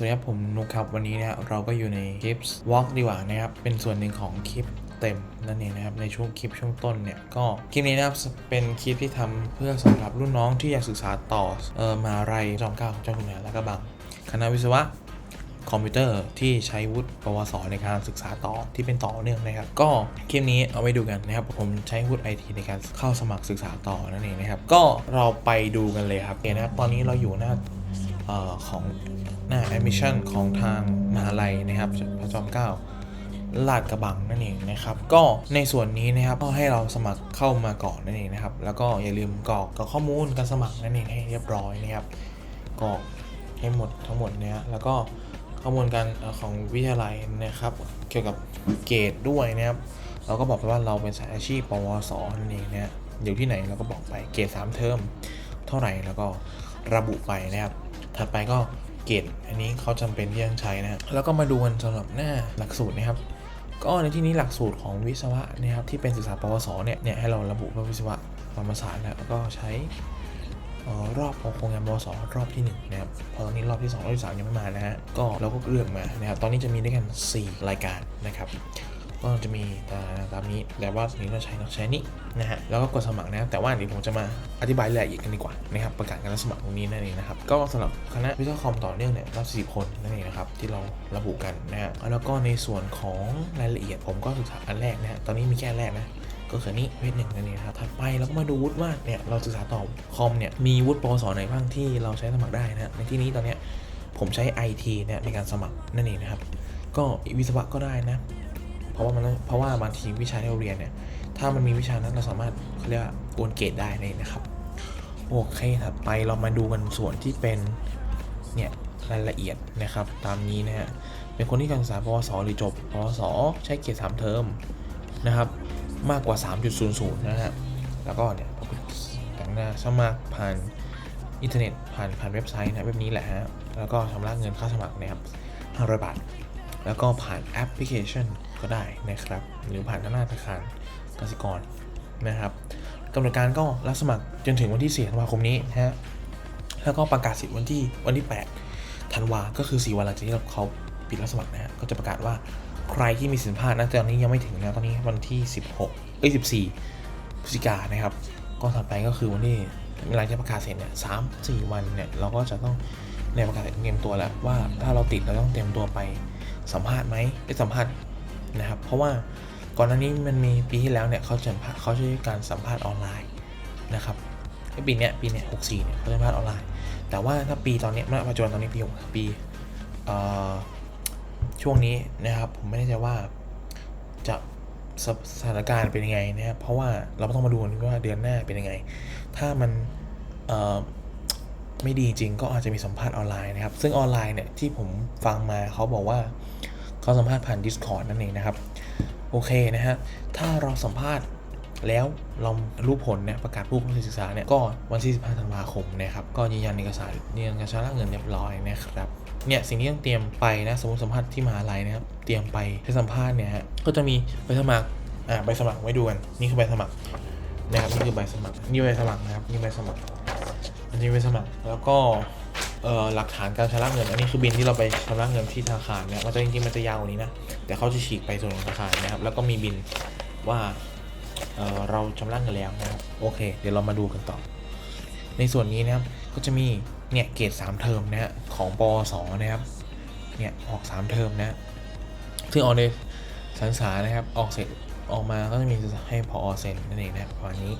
วัสดีครับผมนุกครับวันนี้นะครับเราก็อยู่ในคลิปวอล์กดีกว่านะครับเป็นส่วนหนึ่งของคลิปเต็มนั่นเองนะครับในช่วงคลิปช่วงต้นเนี่ยก็คลิปนี้นะครับเป็นคลิปที่ทำเพื่อสำหรับรุ่นน้องที่อยากศึกษาต่อเออมาลัยจอมเก้าเจ้าคุณทหารและก็บังคณะวิศวะคอมพิวเตอร์ที่ใช้วุฒิปวส ในการศึกษาต่อที่เป็นต่อเนื่องนะครับ ก็คลิปนี้เอาไว้ดูกันนะครับ ผมใช้วุฒิไอทีในการเข้าสมัครศึกษาต่อนั่นเองนะครับ ก็เราไปดูกันเลยครับโอเคนะครับตอนนี้เราอยู่หน้า ออของหน้า admission ของทางมหาลัยนะครับพระจอมเกล้าลาดกระบังนั่นเองนะครับ ก็ในส่วนนี้นะครับก็ให้เราสมัครเข้ามาก่อนนั่นเองนะครับ แล้วก็อย่าลืมกรอกกับข้อมูลการสมัครนั่นเองให้เรียบร้อยนะครับกรอกให้หมดทั้งหมดเนี่ยแล้วก็ข้อมูลการของวิทยาลัยนะครับ เกี่ยวกับเกรดด้วยนะครับ เราก็บอกไปว่าเราเป็นสายอาชีพปวสนั่นเองนะฮะอยู่ที่ไหนเราก็บอกไปเกรด3เทอมเท่าไหร่แล้วก็ระบุไปนะครับ ถัดไปก็เกรดอันนี้เขาจำเป็นที่ต้องใช้นะ แล้วก็มาดูกันสำหรับหน้าหลักสูตรนะครับ ก็ในที่นี้หลักสูตรของวิศวะนะครับที่เป็นศึกษาปวสเนี่ยเนี่ยให้เราระบุว่าวิศวะธรรมศาสตร์นะแล้วก็ใช้รอบของโครงงานบสรอบที่1นะครับ พอตอนนี้รอบที่ 2 รอบที่ 3 ยังไม่มานะฮะ ก็เราก็เลือกมานะครับ ตอนนี้จะมีด้วยกัน 4 รายการนะครับ ก็จะมีตาตามนี้แต่ว่าสิ่งที่เราใช้เราใช้นี่นะฮะแล้วก็กดสมัครนะครับแต่ว่าเดี๋ยวผมจะมาอธิบายรายละเอียดกันดีกว่านะครับประกาศการรับสมัครตรงนี้นั่นเองนะครับก็สำหรับคณะวิศวกรรมต่อเนื่องเนี่ยรับ40คนนั่นเองนะครับที่เราระบุกันนะฮะแล้วก็ในส่วนของรายละเอียดผมก็ศึกษาอันแรกนะฮะตอนนี้มีแค่แรกนะก็คือนี่เวทหนึ่งนั่นเองนะครับ ถัดไปเราก็มาดูวุฒิว่าเนี่ยเราศึกษาต่อคอมเนี่ยมีวุฒิปวสไหนบ้างที่เราใช้สมัครได้นะฮะในที่นี้ตอนเนี้ยผมใช้ IT เนี่ยในการสมัครนั่นเองนะครับ ก็วิศวะก็ได้นะ เพราะว่ามันเพราะว่าบางทีวิชาที่เราเรียนเนี่ย ถ้ามันมีวิชานั้นเราสามารถเขาเรียกว่าโอนเกรดได้เองนะครับ โอเคถัดไปเรามาดูกันส่วนที่เป็นเนี่ยรายละเอียดนะครับ ตามนี้นะฮะเป็นคนที่การศึกษาปวสหรือจบปวสใช้เกรด3เทอมนะครับ มากกว่า 3.00 นะฮะแล้วก็เนี่ยต่างหน้าสมัครผ่านอินเทอร์เน็ตผ่านผ่านเว็บไซต์นะเว็บนี้แหละฮะแล้วก็ชำระเงินค่าสมัครนะครับ500บาทแล้วก็ผ่านแอปพลิเคชัน ก็ได้นะครับ หรือผ่านธนาคารกสิกรนะครับกำหนดการก็รับสมัครจนถึงวันที่ 4 ธันวาคมนี้นะฮะ แล้วก็ประกาศสิทธิ์วันที่วันที่ 8 ธันวา ก็คือ 4 วันหลังจากที่เราเขาปิดรับสมัครนะฮะ ก็จะประกาศว่าใครที่มีสิทธิภาพนะแต่ตอนนี้ยังไม่ถึงนะ ตอนนี้วันที่ 16เอ้ย14พฤศจิกายนนะครับ ก็ถัดไปก็คือวันที่หลังจากประกาศเสร็จเนี่ยสามสี่วันเนี่ย เราก็จะต้องในประกาศเตรียมตัวแล้วว่าถ้าเราติดเราต้องเตรียมตัวไปสัมภาษณ์ไหมไปสัมภาษณ์ นะครับ เพราะว่าก่อนหน้านี้มันมีปีที่แล้วเนี่ยเขาจะเขาใช้การสัมภาษณ์ออนไลน์นะครับปีเนี้ยปีเนี้ยหกสี่เนี่ยเขาสัมภาษณ์ออนไลน์ แต่ว่าถ้าปีตอนนี้ณปัจจุบันตอนนี้ปีหกปีช่วงนี้นะครับผมไม่แน่ใจว่าจะสถานการณ์เป็นยังไงนะครับเพราะว่าเราต้องมาดูกันว่าเดือนหน้าเป็นยังไง ถ้ามันไม่ดีจริงก็อาจจะมีสัมภาษณ์ออนไลน์นะครับ ซึ่งออนไลน์เนี่ยที่ผมฟังมาเขาบอกว่า เขาสัมภาษณ์ผ่าน Discord นั่นเองนะครับ โอเคนะฮะ ถ้าเราสัมภาษณ์แล้วเรารู้ผลเนี่ยประกาศผู้เข้าศึกษาเนี่ยก็วันที่15ธันวาคมนะครับ ก็ยืนยันเอกสารยืนยันการชำระเงินเรียบร้อยนะครับเนี่ยสิ่งที่ต้องเตรียมไปนะสมมติสัมภาษณ์ที่มหาลัยนะครับเตรียมไปให้สัมภาษณ์เนี่ยฮะก็จะมีใบสมัครอ่าใบสมัครไว้ดูกันนี่คือใบสมัครนะครับนี่คือใบสมัครนี่ใบสมัครนะครับนี่ใบสมัครอันนี้ใบสมัครแล้วก็ เอ่อหลักฐานการชำระเงิน อันนี้คือบินที่เราไปชำระเงินที่ธนาคารเนี่ยมันจะจริงๆมันจะยาวกว่านี้นะแต่เขาจะฉีกไปส่วนของธนาคารนะครับแล้วก็มีบินว่าเอ่อเราชำระเงินแล้วนะครับโอเค เดี๋ยวเรามาดูกันต่อ ในส่วนนี้นะครับก็จะมีเนี่ยเกรด3เทอมนะฮะของปวสนะครับเนี่ยออก3เทอมนะซึ่งออกในสารสานะครับออกเสร็จออกมาก็จะมีให้พอเซ็นนั่นเองนะครับประมาณนี้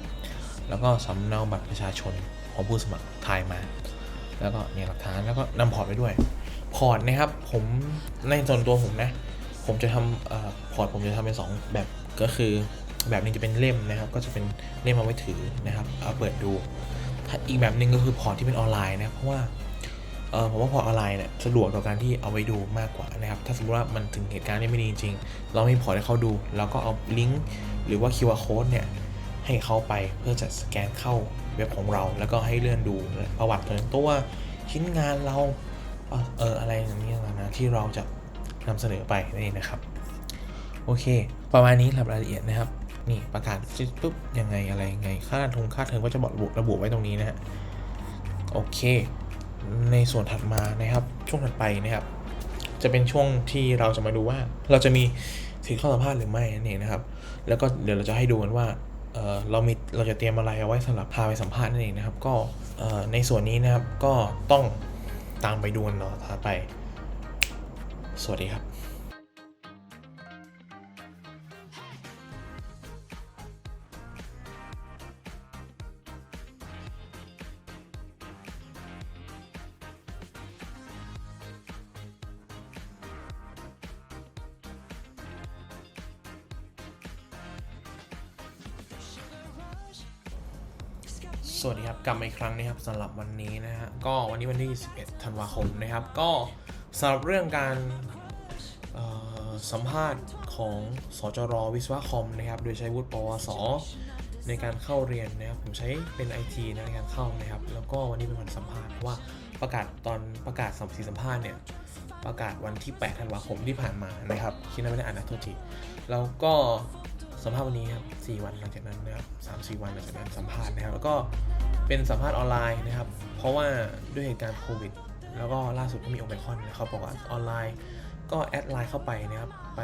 แล้วก็สำเนาบัตรประชาชนของผู้สมัครถ่ายมา แล้วก็เนี่ยหลักฐานแล้วก็นำพอร์ตไปด้วย พอร์ตนะครับผมในส่วนตัวผมนะ ผมจะทำพอร์ตผมจะทำเป็น 2 แบบก็คือแบบนึงจะเป็นเล่มนะครับ ก็จะเป็นเล่มเอาไว้ถือนะครับเอาเปิดดู อีกแบบหนึ่งก็คือพอร์ตที่เป็นออนไลน์นะครับเพราะว่าเออผมว่าพอร์ตออนไลน์เนี่ยสะดวกต่อการที่เอาไว้ดูมากกว่านะครับ ถ้าสมมติว่ามันถึงเหตุการณ์ที่ไม่ดีจริง เราไม่พอร์ตให้เขาดู แล้วก็เอาลิงก์หรือว่า QR code เนี่ย ให้เขาไปเพื่อจะสแกนเข้าเว็บของเรา แล้วก็ให้เลื่อนดูประวัติส่วนตัวชิ้นงานเราเอออะไรอย่างนี้นะที่เราจะนำเสนอไปนี่นะครับ โอเค ประมาณนี้สำหรับรายละเอียดนะครับ นี่ประกาศปุ๊บยังไงอะไรยังไงค่าทงค่าเทอมก็จะบอกระบุระบุไว้ตรงนี้นะฮะโอเค ในส่วนถัดมานะครับ ช่วงถัดไปนะครับ จะเป็นช่วงที่เราจะมาดูว่า เราจะมีสิทธิ์ข้าสัมภาษณ์หรือไม่นั่นเองนะครับ แล้วก็เดี๋ยวเราจะให้ดูกันว่า เเรามีเราจะเตรียมอะไรเอาไว้สำหรับพาไปสัมภาษณ์นั่นเองนะครับ ก็ในส่วนนี้นะครับก็ต้องตามไปดูกันต่อไป สวัสดีครับ สวัสดีครับกลับมาอีกครั้งนะครับสำหรับวันนี้นะฮะก็วันนี้วันที่ 11 ธันวาคมนะครับ ก็สำหรับเรื่องการสัมภาษณ์ของสจรวิศวะคอมนะครับ โดยใช้วุฒิปวส ในการเข้าเรียนนะครับ ผมใช้เป็น IT นะในการเข้านะครับ แล้วก็วันนี้เป็นวันสัมภาษณ์เพราะว่าประกาศตอนประกาศสัมภาษณ์สัมภาษณ์เนี่ย ประกาศวันที่ 8 ธันวาคมที่ผ่านมานะครับคิดว่าไม่ได้อ่านนะโทษทีแล้วก็สัมภาษณ์วันนี้ครับ4วันหลังจากนั้นนะครับ3-4วันหลังจากนั้นสัมภาษณ์นะครับ แล้วก็เป็นสัมภาษณ์ออนไลน์นะครับ เพราะว่าด้วยเหตุการณ์โควิด แล้วก็ล่าสุดก็มีโอไมครอนนะครับบอกว่าออนไลน์ ก็แอดไลน์เข้าไปนะครับไป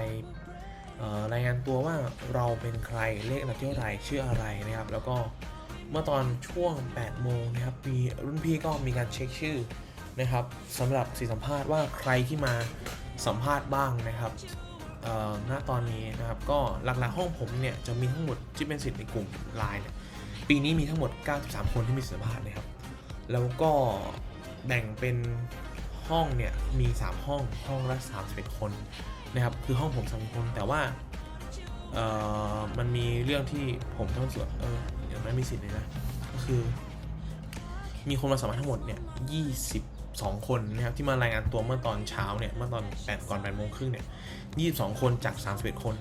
รายงานตัวว่าเราเป็นใครเลขอันดับที่เท่าไรชื่ออะไรนะครับ แล้วก็เมื่อตอนช่วง 8 โมงนะครับมีรุ่นพี่ก็มีการเช็คชื่อ นะครับสำหรับสีสัมภาษณ์ว่าใครที่มาสัมภาษณ์บ้างนะครับณตอนนี้นะครับก็หลักๆห้องผมเนี่ยจะมีทั้งหมดที่เป็นสิทธิ์ในกลุ่มไลน์เนี่ยปีนี้มีทั้งหมด 93 คนที่มีสัมภาษณ์นะครับ แล้วก็แบ่งเป็นห้องเนี่ยมี 3 ห้องห้องละ31 คนนะครับคือห้องผม31คนแต่ว่าเอ่อมันมีเรื่องที่ผมต้องสวดเออย่างนั้นมีสิทธิ์เลยนะก็คือ มีคนมาสมัครทั้งหมดเนี่ย 22 คนนะครับที่มารายงานตัวเมื่อตอนเช้าเนี่ยเมื่อตอน8ก่อน8โมงครึ่งเนี่ย22 คนจาก 31 คน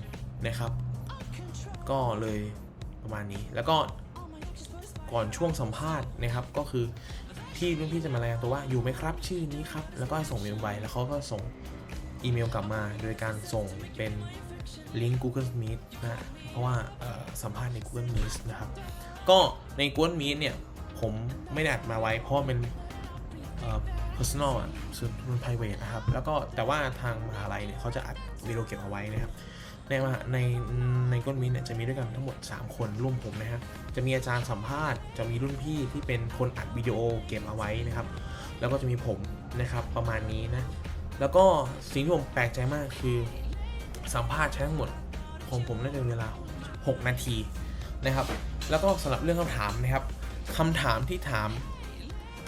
นะครับ ก็เลยประมาณนี้แล้วก็ก่อนช่วงสัมภาษณ์นะครับก็คือที่รุ่นพี่จะมารายงานตัวว่าอยู่ไหมครับ ชื่อนี้ครับ แล้วก็ส่งเมลไปแล้วเขาก็ส่งอีเมลกลับมาโดยการส่งเป็นลิงก์ Google Meet นะเพราะว่าสัมภาษณ์ใน Google Meet นะครับ ก็ใน Google Meet เนี่ยผมไม่ได้อัดมาไว้เพราะว่าเป็น personal อะส่วนมัน private นะครับ แล้วก็แต่ว่าทางมหาลัยเนี่ยเขาจะอัดวิดีโอเก็บเอาไว้นะครับ ในมหาในในก้นมินเนี่ยจะมีด้วยกันทั้งหมด 3 คนร่วมผมนะครับจะมีอาจารย์สัมภาษณ์ จะมีรุ่นพี่ที่เป็นคนอัดวิดีโอเก็บเอาไว้นะครับ แล้วก็จะมีผมนะครับประมาณนี้นะ แล้วก็สิ่งที่ผมแปลกใจมากคือสัมภาษณ์ใช้ทั้งหมดของผมน่าจะเป็นเวลา 6 นาทีนะครับ แล้วก็สำหรับเรื่องคำถามนะครับคำถามที่ถาม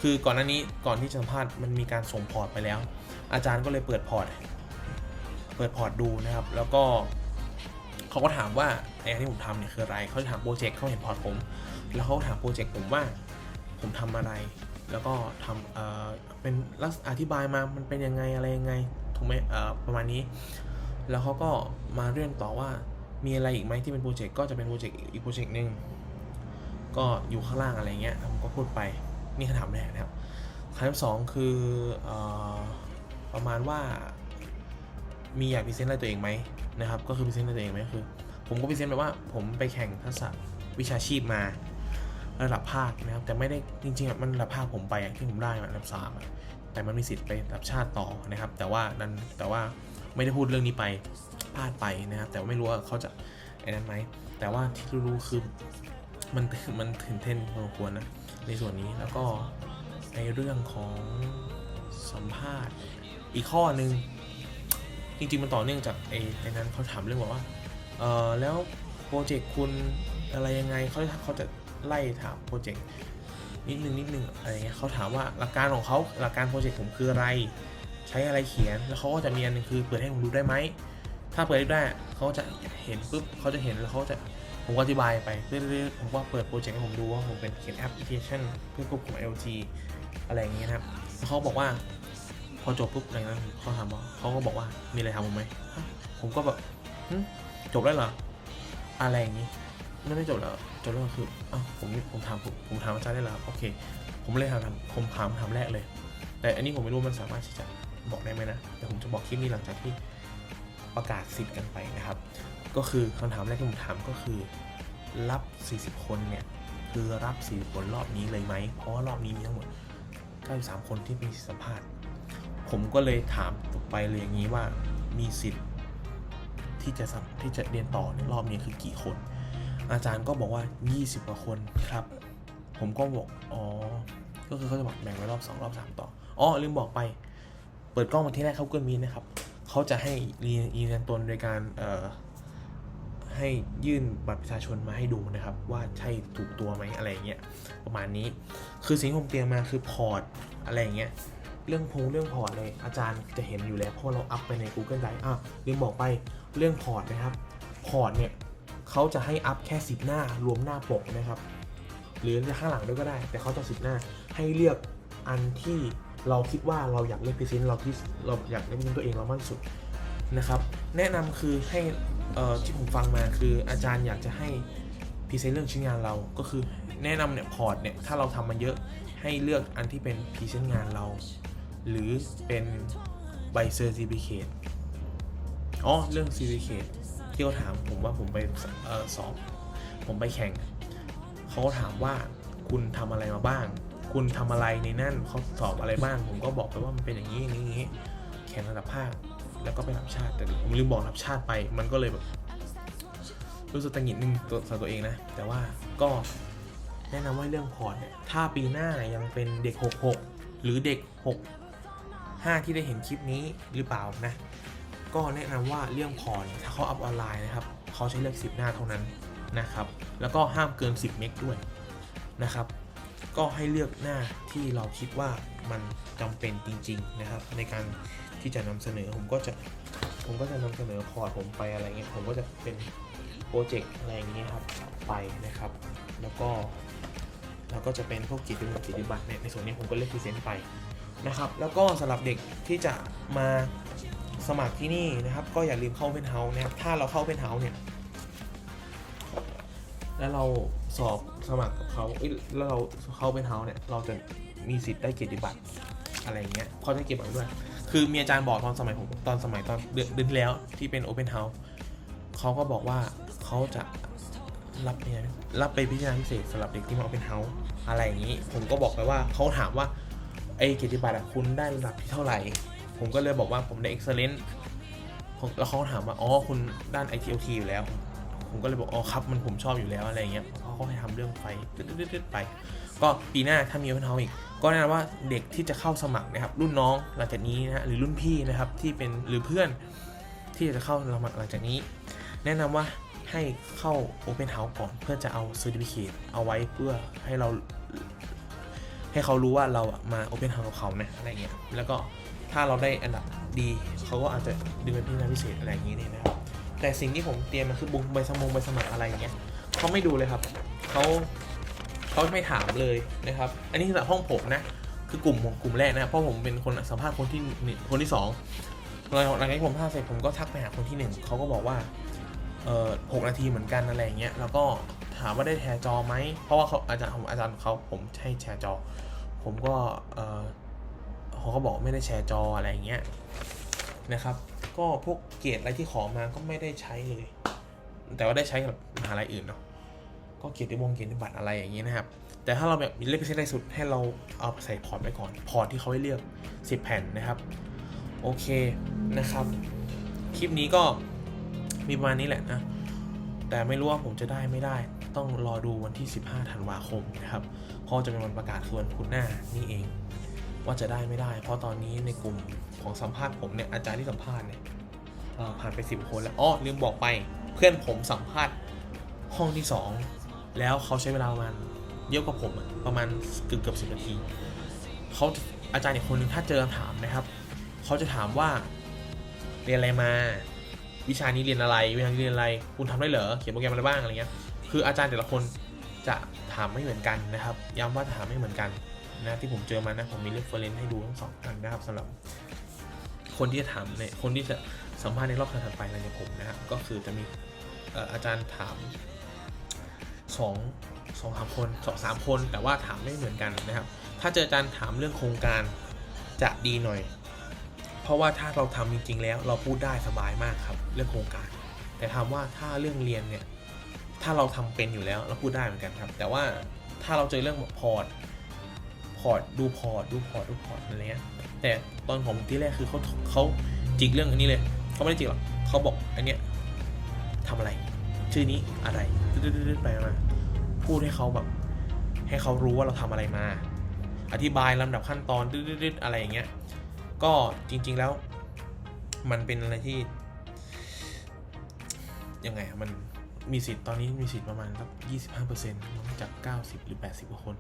คือก่อนหน้านี้ก่อนที่จะสัมภาษณ์มันมีการส่งพอร์ตไปแล้ว อาจารย์ก็เลยเปิดพอร์ต เปิดพอร์ตดูนะครับ แล้วก็เขาก็ถามว่าไอ้ที่ผมทำเนี่ยคืออะไรเขาจะถามโปรเจกต์เขาเห็นพอร์ตผม แล้วเขาก็ถามโปรเจกต์ผมว่าผมทำอะไร แล้วก็ทำเอ่อเป็นลักษณะอธิบายมามันเป็นยังไงอะไรยังไงถูกไหมเอ่อประมาณนี้ แล้วเขาก็มาเรื่องต่อว่ามีอะไรอีกไหมที่เป็นโปรเจกต์ก็จะเป็นโปรเจกต์อีกโปรเจกต์หนึ่งก็อยู่ข้างล่างอะไรเงี้ยผมก็พูดไป นี่คำถามแรกนะครับคำถามสองคืออประมาณว่า มีอยากพรีเซนต์อะไรตัวเองไหมนะครับ ก็คือพรีเซนต์อะไรตัวเองไหมคือ ผมก็พรีเซนต์แบบว่าผมไปแข่งทักษะวิชาชีพมาระดับภาคนะครับ แต่ไม่ได้จริงๆมันระดับภาคผมไปที่ผมได้มาระดับสามแต่มันมีสิทธิ์ไประดับชาติต่อนะครับ แต่ว่านั้นแต่ว่าไม่ได้พูดเรื่องนี้ไปพลาดไปนะครับ แต่ว่าไม่รู้ว่าเขาจะไอ้นั้นไหมแต่ว่าที่รู้ๆคือมันมันตื่นเต้นพอควรนะ ในส่วนนี้แล้วก็ในเรื่องของสัมภาษณ์อีกข้อหนึ่งจริงๆมันต่อเนื่องจากไอ้ไอ้นั้นเขาถามเรื่องว่าเออแล้วโปรเจกต์คุณอะไรยังไงเขาเขาจะไล่ถามโปรเจกต์นิดนึงนิดนึงอะไรเงี้ยเขาถามว่าหลักการของเขาหลักการโปรเจกต์ผมคืออะไร ใช้อะไรเขียนแล้วเขาก็จะมีอันนึงคือเปิดให้ผมดูได้ไหมถ้าเปิดได้เขาจะเห็นปุ๊บเขาจะเห็นแล้วเขาจะ ผมก็อธิบายไปเรื่อยๆผมก็เปิดโปรเจกต์ให้ผมดูว่าผมเป็นเขียนแอปพลิเคชันเพื่อควบคุม LG อะไรอย่างเงี้ยนะครับเขาบอกว่า พอจบปุ๊บอะไรนะเขาถามว่าเขาก็บอกว่ามีอะไรถามผมไหมผมก็แบบจบแล้วเหรออะไรอย่างงี้ไม่ได้จบแล้วจบแล้วคืออ้าวผมผมถามผมผมถามอาจารย์ได้แล้วโอเค ผมเลยถามผมถามถามแรกเลย แต่อันนี้ผมไม่รู้มันสามารถที่จะบอกได้ไหมนะแต่ผมจะบอกคลิปนี้หลังจากที่ประกาศสิทธิ์กันไปนะครับ ก็คือคำถามแรกที่ผมถามก็คือ รับ 40 คนเนี่ย คือรับ 40 คนรอบนี้เลยไหม เพราะว่ารอบนี้มีทั้งหมด 93 คนที่มีสิทธิสัมภาษณ์ ผมก็เลยถามต่อไปเลยอย่างนี้ว่ามีสิทธิ์ที่จะสัที่จะเรียนต่อในรอบนี้คือกี่คน อาจารย์ก็บอกว่า 20 กว่าคนครับ ผมก็บอก อ๋อ ก็คือเขาจะบอกแบ่งไว้รอบ 2 รอบ 3 ต่อ อ๋อ ลืมบอกไป เปิดกล้องมาที่แรกเขาเกินมีนะครับ เขาจะให้ยืนยันตนโดยการ ให้ยื่นบัตรประชาชนมาให้ดูนะครับ ว่าใช่ถูกตัวไหมอะไรเงี้ยประมาณนี้ คือสิ่งที่ผมเตรียมมาคือพอร์ตอะไรเงี้ยเรื่องพงเรื่องพอร์ตเลยอาจารย์จะเห็นอยู่แล้วเพราะเราอัพไปใน Google Drive อะลืมบอกไปเรื่องพอร์ตนะครับพอร์ตเนี่ยเขาจะให้อัพแค่ 10 หน้ารวมหน้าปกนะครับ หรือจะข้างหลังด้วยก็ได้ แต่เขาจะ10 หน้าให้เลือกอันที่เราคิดว่าเราอยากเลือกพรีเซนเราที่เราอยากเลือกพรีเซนตัวเองเรามากที่สุดนะครับ แนะนำคือให้ ที่ผมฟังมาคืออาจารย์อยากจะให้พรีเซนต์เรื่องชิ้นงานเราก็คือแนะนำเนี่ยพอร์ตเนี่ยถ้าเราทำมาเยอะให้เลือกอันที่เป็นพรีเซนต์งานเรา หรือเป็นใบเซอร์ติฟิเคตอ๋อเรื่อง c ี r เคตที่เขาถามผมว่าผมไปออสอบผมไปแข่งเขาก็ถามว่าคุณทำอะไรมาบ้าง คุณทำอะไรในนั่นเขาสอบอะไรบ้าง ผมก็บอกไปว่ามันเป็นอย่างนี้อย่างนี้อย่างนี้แข่งระดับภาค แล้วก็ไปรับชาติแต่ผมลืมบอกรับชาติไป มันก็เลยแบบรู้สึกตังหงิดนึงตัวสำหรับตัวเองนะ แต่ว่าก็แนะนำว่าเรื่องพอร์ตเนี่ยถ้าปีหน้ายังเป็นเด็ก 66 หรือเด็ก 6 5 ที่ได้เห็นคลิปนี้หรือเปล่านะ ก็แนะนำว่าเรื่องพอร์ตเนี่ยถ้าเขาอัพออนไลน์นะครับเขาใช้เลือก10 หน้าเท่านั้นนะครับ แล้วก็ห้ามเกิน 10 เมกด้วยนะครับ ก็ให้เลือกหน้าที่เราคิดว่ามันจำเป็นจริง ๆ นะครับ ในการ ที่จะนำเสนอผมก็จะผมก็จะนำเสนอพอร์ตผมไปอะไรเงี้ยผมก็จะเป็นโปรเจกต์อะไรอย่างเงี้ยครับไปนะครับ แล้วก็แล้วก็จะเป็นพวกกิจกรรมกิจบัตรเนี่ยในส่วนนี้ผมก็เลือกพรีเซนต์ไปนะครับ แล้วก็สำหรับเด็กที่จะมาสมัครที่นี่นะครับ ก็อย่าลืมเข้าเป็นเฮาส์นะครับถ้าเราเข้าเป็นเฮาส์เนี่ยแล้วเราสอบสมัครกับเขาแล้วเราเข้าเป็นเฮาส์เนี่ยเราจะมีสิทธิ์ได้เกียรติบัตร อะไรเงี้ยเขาจะเก็บไว้ด้วย คือมีอาจารย์บอกตอนสมัยผมตอนสมัยตอนเดือนที่แล้วที่เป็น Open House เขาก็บอกว่าเขาจะรับเนี่ยรับไปพิจารณาพิเศษสำหรับเด็กที่มา Open House อะไรอย่างนี้ ผมก็บอกไปว่าเขาถามว่าไอ้เกียรติบัตรคุณได้ระดับที่เท่าไหร่ ผมก็เลยบอกว่าผมได้ excellent ผมแล้วเขาถามว่าอ๋อคุณด้าน ITOT อยู่แล้ว ผมก็เลยบอกอ๋อครับมันผมชอบอยู่แล้วอะไรเงี้ยเพราะเขาให้ทำเรื่องไฟตืดๆๆไป ก็ปีหน้าถ้ามี Open House อีก ก็แนะนำว่าเด็กที่จะเข้าสมัครนะครับ รุ่นน้องหลังจากนี้นะฮะหรือรุ่นพี่นะครับที่เป็นหรือเพื่อนที่จะเข้าสมัครหลังจากนี้ แนะนำว่าให้เข้า Open House ก่อนเพื่อจะเอา Certificate เอาไว้เพื่อให้เรา ให้เขารู้ว่าเราอะมา Open House กับเขานะอะไรเงี้ยแล้วก็ถ้าเราได้อันดับดีเขาก็อาจจะดึงเป็นพิเศษพิเศษอะไรอย่างนี้เนี่ยนะครับแต่สิ่งที่ผมเตรียมมาคือบุงใบสมงใบสมัครอะไรอย่างเงี้ยเขาไม่ดูเลยครับเขา เขาไม่ถามเลยนะครับ อันนี้คือห้องผมนะ คือกลุ่มของกลุ่มแรกนะ เพราะผมเป็นคนสัมภาษณ์คนที่คนที่สองหลังจากที่ผมสัมภาเสร็จผมก็ทักไปหาคนที่หนึ่งเขาก็บอกว่าเออหกนาทีเหมือนกันอะไรเงี้ย แล้วก็ถามว่าได้แชร์จอไหม เพราะว่าเขาอาจารย์ผมอาจารย์เขาผมให้แชร์จอ ผมก็เออเขาก็บอกไม่ได้แชร์จออะไรเงี้ยนะครับ ก็พวกเกรดอะไรที่ขอมาก็ไม่ได้ใช้เลย แต่ว่าได้ใช้กับมหาลัยอื่นเนาะ ก็เกียรติวงเกียรติบัตรอะไรอย่างนี้นะครับ แต่ถ้าเราแบบมีเลขพิเศษอะไรสุดให้เราเอาใส่พอร์ตไว้ก่อน พอร์ตที่เขาให้เลือก 10 แผ่นนะครับ โอเคนะครับ คลิปนี้ก็มีประมาณนี้แหละนะ แต่ไม่รู้ว่าผมจะได้ไม่ได้ ต้องรอดูวันที่ 15 ธันวาคมนะครับ เพราะจะเป็นวันประกาศคือวันพุธหน้านี่เอง ว่าจะได้ไม่ได้ เพราะตอนนี้ในกลุ่มของสัมภาษณ์ผมเนี่ยอาจารย์ที่สัมภาษณ์เนี่ยผ่านไป 10 คนแล้วอ๋อลืมบอกไป เพื่อนผมสัมภาษณ์ห้องที่ 2 แล้วเขาใช้เวลาประมาณเยอะกว่าผมประมาณเกือบเกือบสินาทีเขาอาจารย์อีกคนหนึงถ้าเจอคำถามนะครับเขาจะถามว่าเรียนอะไรมา วิชานี้เรียนอะไรวิชานี้เรียนอะไร คุณทำได้เหรอเขียนโปรแกรมอะไรบ้างอะไรเงี้ยคืออาจารย์แต่ละคนจะถามไม่เหมือนกันนะครับ ย้ำว่าถามไม่เหมือนกันนะที่ผมเจอมานะผมมีเรฟเฟอร์เรนซ์ให้ดูทั้งสองอันนะครับสำหรับคนที่จะถามในคนที่จะสัมภาษณ์ในรอบถัดไปในผมนะครับก็คือจะมีอาจารย์ถาม สองสองสามคนสองสามคน แต่ว่าถามไม่เหมือนกันนะครับ ถ้าเจออาจารย์ถามเรื่องโครงการจะดีหน่อย เพราะว่าถ้าเราทำจริง ๆ แล้วเราพูดได้สบายมากครับ เรื่องโครงการ แต่ถามว่าถ้าเรื่องเรียนเนี่ยถ้าเราทำเป็นอยู่แล้วเราพูดได้เหมือนกันครับ แต่ว่าถ้าเราเจอเรื่องพอร์ตพอร์ตดูพอร์ตดูพอร์ตดูพอร์ตอะไรเงี้ยแต่ตอนผมที่แรกคือเขาเขาจิกเรื่องอันนี้เลยเขาไม่ได้จิกหรอกเขาบอกอันเนี้ยทำอะไร ชื่อนี้อะไรดืดๆๆไปมาพูดให้เขาแบบ ให้เขารู้ว่าเราทำอะไรมา อธิบายลำดับขั้นตอนดืดๆๆอะไรอย่างเงี้ย ก็จริง ๆแล้ว มันเป็นอะไรที่ยังไงมันมีสิทธิ์ตอนนี้มีสิทธิ์ประมาณสักยี่สิบห้าเปอร์เซ็นต์จากเก้าสิบหรือแปดสิบกว่าคน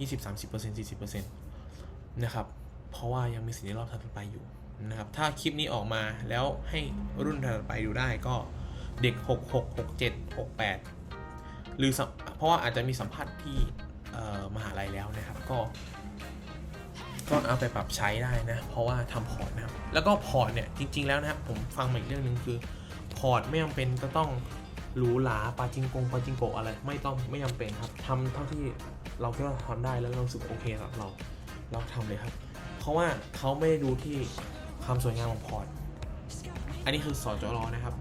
ยี่สิบสามสิบเปอร์เซ็นต์สี่สิบเปอร์เซ็นต์นะครับ เพราะว่ายังมีสิทธิ์ในรอบถัดไปอยู่นะครับ ถ้าคลิปนี้ออกมาแล้วให้รุ่นถัดไปดูได้ก็ เด็กหกหกหกเจ็ดหกแปดหรือเพราะว่าอาจจะมีสัมภาษณ์ที่มหาลัยแล้วนะครับ ก็ ก็เอาไปปรับใช้ได้นะ เพราะว่าทำพอร์ตนะครับ แล้วก็พอร์ตเนี่ยจริง ๆแล้วนะครับผมฟังมาอีกเรื่องหนึ่งคือพอร์ตไม่จำเป็นจะต้องหรูหราปาจิงกงปาจิงโกอะไรไม่ต้องไม่จำเป็นครับทำเท่าที่เราคิดว่าทำได้แล้วเราสึกโอเคสำหรับเราเราทำเลยครับ เพราะว่าเขาไม่ได้ดูที่ความสวยงามของพอร์ต อันนี้คือสอจรนะครับ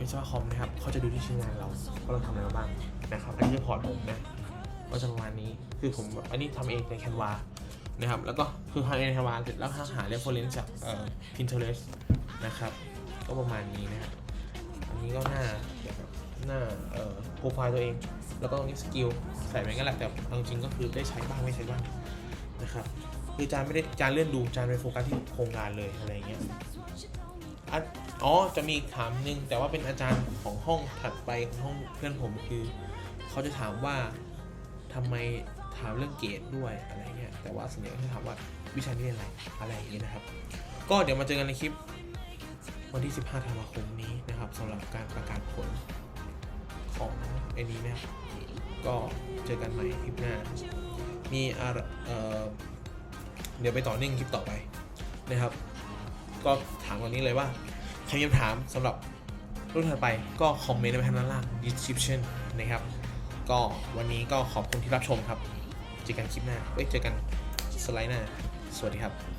วิศวะคอมนะครับเขาจะดูที่ชิ้นงานเราว่าเราทำอะไรมาบ้างนะครับ อันนี้คือพอร์ตผมนะก็จะประมาณนี้คือผมอันนี้ทำเองในแคนวานะครับ แล้วก็คือทำเองในแคนวาเสร็จแล้วหา reference จากเอ่อ Pinterest นะครับ ก็ประมาณนี้นะครับอันนี้ก็หน้าหน้าเอ่อโปรไฟล์ตัวเอง แล้วก็ตรงนี้สกิลใส่ไปงั้นแหละแต่เอาจริงๆก็คือได้ใช้บ้างไม่ใช้บ้างนะครับคือจานไม่ได้จานเลื่อนดูจานไปโฟกัสที่โครงงานเลยอะไรเงี้ยอะ อ๋อจะมีถามหนึ่งแต่ว่าเป็นอาจารย์ของห้องถัดไปของห้องเพื่อนผมคือ เขาจะถามว่าทำไมถามเรื่องเกรดด้วยอะไรเงี้ยแต่ว่าส่วนใหญ่ก็จะถามว่าวิชานี้เป็นอะไรอะไรอย่างงี้นะครับ ก็เดี๋ยวมาเจอกันในคลิปวันที่ 15 ธันวาคมนี้นะครับสำหรับการประกาศผลของไอ้นี้นะครับก็เจอกันใหม่คลิปหน้า มีอะไรเอ่อเดี๋ยวไปต่อเนื่องคลิปต่อไปนะครับ ก็ถามตอนนี้เลยว่า ใครมีคำถามสำหรับรุ่นถัดไปก็คอมเมนต์ในทางด้านล่าง description นะครับ ก็วันนี้ก็ขอบคุณที่รับชมครับ เจอกันคลิปหน้าเอ้ยเจอกันสไลด์หน้า สวัสดีครับ